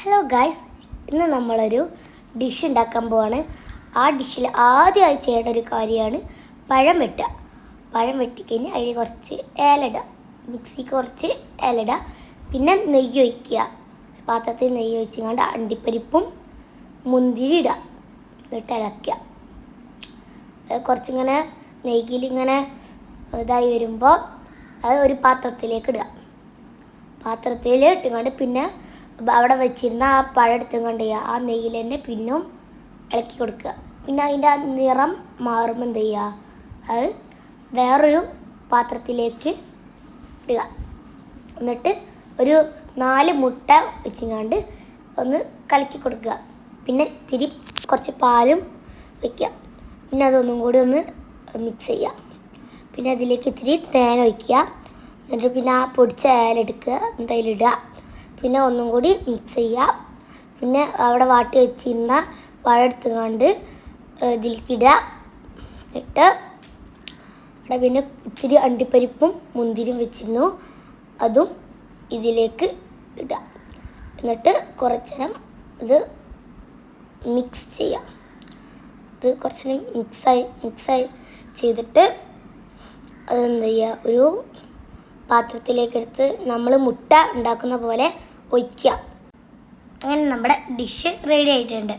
Hello guys ഇന്ന് നമ്മളൊരു dish ഉണ്ടാക്കാൻ പോവാണ്. ആ ഡിഷിൽ ആദ്യമായി ചെയ്യേണ്ട ഒരു കാര്യമാണ് പഴം വെട്ടുക. പഴം വെട്ടിക്കഴിഞ്ഞ് അതിൽ കുറച്ച് ഏലട മിക്സിക്ക് കുറച്ച് ഏലട പിന്നെ നെയ്യ് ഒഴിക്കുക. പാത്രത്തിൽ നെയ്യ് ഒഴിച്ചുകൊണ്ട് അണ്ടിപ്പരിപ്പും മുന്തിരി ഇടുക. എന്നിട്ട് ഇളക്കുക. കുറച്ചിങ്ങനെ നെയ്യിൽ ഇങ്ങനെ ഇതായി വരുമ്പോൾ അത് ഒരു പാത്രത്തിലേക്ക് ഇടുക. പാത്രത്തിൽ ഇട്ടുകൊണ്ട് പിന്നെ അവിടെ വെച്ചിരുന്ന ആ പഴം എടുത്തുകൊണ്ട് ചെയ്യുക. ആ നെയ്യിൽ തന്നെ പിന്നും ഇളക്കി കൊടുക്കുക. പിന്നെ അതിന്റെ ആ നിറം മാറുമ്പോൾ എന്ത് ചെയ്യുക? അത് വേറൊരു പാത്രത്തിലേക്ക് ഇടുക. എന്നിട്ട് ഒരു നാല് മുട്ട വെച്ചിങ്ങാണ്ട് ഒന്ന് കലക്കി കൊടുക്കുക. പിന്നെ തിരി കുറച്ച് പാലും വയ്ക്കുക പിന്നെ അതൊന്നും കൂടി ഒന്ന് മിക്സ് ചെയ്യുക. പിന്നെ അതിലേക്ക് ഇത്തിരി തേൻ ഒഴിക്കുക. എന്നിട്ട് പിന്നെ ആ പൊടിച്ച ഏലെടുക്കുക എന്നിട്ട് അതിലിടുക. പിന്നെ ഒന്നും കൂടി മിക്സ് ചെയ്യുക പിന്നെ അവിടെ വാട്ടി വെച്ചിരുന്ന പഴം എടുത്തുകൊണ്ട് ഇതിലേക്ക് ഇട്ട് അവിടെ പിന്നെ ഇത്തിരി അണ്ടിപ്പരിപ്പും മുന്തിരിയും വെച്ചിരുന്നു. അതും ഇതിലേക്ക് ഇടുക എന്നിട്ട് കുറച്ചേരം ഇത് മിക്സ് ചെയ്യാം. ഇത് കുറച്ച് മിക്സായി മിക്സായി ചെയ്തിട്ട് അതെന്ത് ചെയ്യുക ഒരു പാത്രത്തിലേക്ക് എടുത്ത് നമ്മൾ മുട്ട ഉണ്ടാക്കുന്ന പോലെ ഒഴിക്കുക. അങ്ങനെ നമ്മുടെ ഡിഷ് റെഡി ആയിട്ടുണ്ട്.